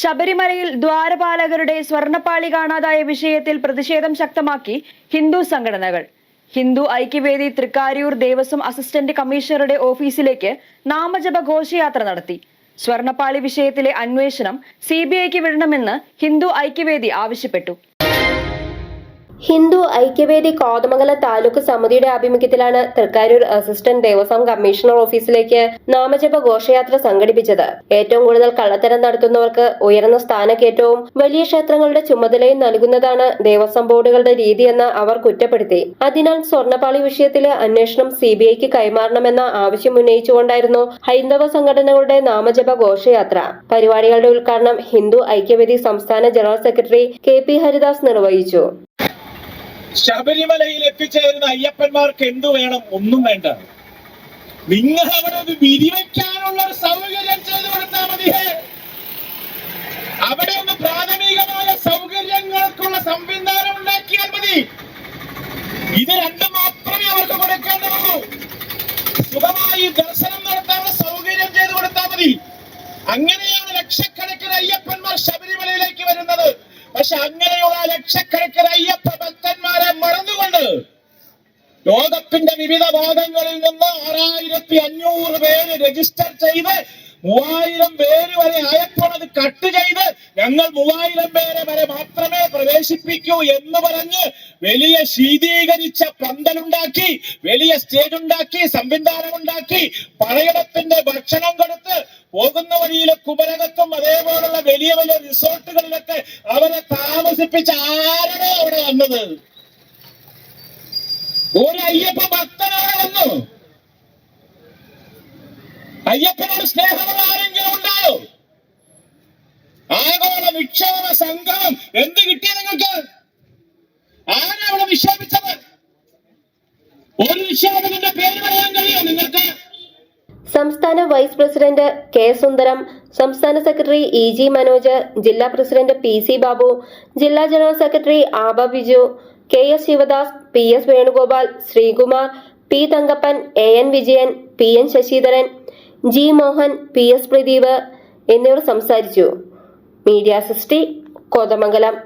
ശബരിമലയിൽ ദ്വാരപാലകരുടെ സ്വർണപ്പാളി കാണാതായ വിഷയത്തിൽ പ്രതിഷേധം ശക്തമാക്കി ഹിന്ദു സംഘടനകൾ. ഹിന്ദു ഐക്യവേദി തൃക്കാരിയൂർ ദേവസ്വം അസിസ്റ്റന്റ് കമ്മീഷണറുടെ ഓഫീസിലേക്ക് നാമജപ ഘോഷയാത്ര നടത്തി. സ്വർണപ്പാളി വിഷയത്തിലെ അന്വേഷണം സി ബി ഐക്ക് വിടണമെന്ന് ഹിന്ദു ഐക്യവേദി ആവശ്യപ്പെട്ടു. ഹിന്ദു ഐക്യവേദി കോതമംഗലം താലൂക്ക് സമിതിയുടെ ആഭിമുഖ്യത്തിലാണ് തൃക്കാരൂർ അസിസ്റ്റന്റ് ദേവസ്വം കമ്മീഷണർ ഓഫീസിലേക്ക് നാമജപ ഘോഷയാത്ര സംഘടിപ്പിച്ചത്. ഏറ്റവും കൂടുതൽ കള്ളത്തരം നടത്തുന്നവർക്ക് ഉയർന്ന സ്ഥാനക്കയറ്റവും വലിയ ക്ഷേത്രങ്ങളുടെ ചുമതലയും നൽകുന്നതാണ് ദേവസ്വം ബോർഡുകളുടെ രീതിയെന്ന് അവർ കുറ്റപ്പെടുത്തി. അതിനാൽ സ്വർണപ്പാളി വിഷയത്തിലെ അന്വേഷണം സി ബി ഐക്ക് കൈമാറണമെന്ന ആവശ്യം ഉന്നയിച്ചുകൊണ്ടായിരുന്നു ഹൈന്ദവ സംഘടനകളുടെ നാമജപ ഘോഷയാത്ര. പരിപാടികളുടെ ഉദ്ഘാടനം ഹിന്ദു ഐക്യവേദി സംസ്ഥാന general secretary K P Haridas നിർവഹിച്ചു. ശബരിമലയിൽ എത്തിച്ചേരുന്ന അയ്യപ്പന്മാർക്ക് എന്തു വേണം? ഒന്നും വേണ്ട. നിങ്ങൾ അവിടെ ഒരു വിരിവെക്കാനുള്ള ഒരു സൗകര്യം ചെയ്തു കൊടുത്താൽ മതി. അവിടെ ഒന്ന് പ്രാഥമികമായ സൗകര്യങ്ങൾക്കുള്ള സംവിധാനം ഉണ്ടാക്കിയാൽ മതി. ഇത് രണ്ടും മാത്രമേ അവർക്ക് കൊടുക്കേണ്ടതുള്ളൂ. സുഖമായി ദർശനം നടത്താനുള്ള സൗകര്യം ചെയ്തു കൊടുത്താൽ മതി. അങ്ങനെയാണ് ലക്ഷക്കണക്കിന് അയ്യപ്പന്മാർ വരുന്നത് പക്ഷെ അങ്ങനെയുള്ള ലക്ഷക്കണക്കിന് അയ്യപ്പ ഭക്തന്മാരെ മറന്നുകൊണ്ട് ലോകത്തിന്റെ വിവിധ ഭാഗങ്ങളിൽ നിന്ന് ആറായിരത്തി അഞ്ഞൂറ് പേര് രജിസ്റ്റർ ചെയ്ത് മൂവായിരം പേര് വരെ ആയപ്പോൾ അത് കട്ട് ചെയ്ത് ഞങ്ങൾ മൂവായിരം പേരെ വരെ മാത്രമേ പ്രവേശിപ്പിക്കൂ എന്ന് പറഞ്ഞ് വലിയ ശീതീകരിച്ച പന്തലുണ്ടാക്കി വലിയ സ്റ്റേജ് ഉണ്ടാക്കി സംവിധാനം ഉണ്ടാക്കി പഴയടത്തിന്റെ ഭക്ഷണം കൊടുത്ത് പോകുന്ന വഴിയിലെ കുമരകത്തും അതേപോലുള്ള വലിയ വലിയ റിസോർട്ടുകളിലൊക്കെ അവരെ താമസിപ്പിച്ച ആരാണോ അവിടെ വന്നത്? ഒരു അയ്യപ്പ ഭക്തൻ വന്നു. അയ്യപ്പനോട് സ്നേഹമുള്ള ആരെങ്കിലും ഉണ്ടായോ? ആഗോള വിക്ഷോഭ സംഗമം എന്ത് കിട്ടിയ നിങ്ങൾക്ക്? ആരാ അവിടെ നിക്ഷേപിച്ചത്? ഒരു നിക്ഷേപകന്റെ പേര് സംസ്ഥാന വൈസ് പ്രസിഡന്റ് കെ സുന്ദരം സംസ്ഥാന സെക്രട്ടറി ഇ ജി മനോജ് ജില്ലാ പ്രസിഡന്റ് പി സി ബാബു ജില്ലാ general secretary Aba Biju K S Sivadas P S Venugopal Sreekumar P Thankappan A N Vijayan P N Sasidharan G Mohan P S Pradeep എന്നിവർ സംസാരിച്ചു. Media സിസ്റ്റി കോതമംഗലം.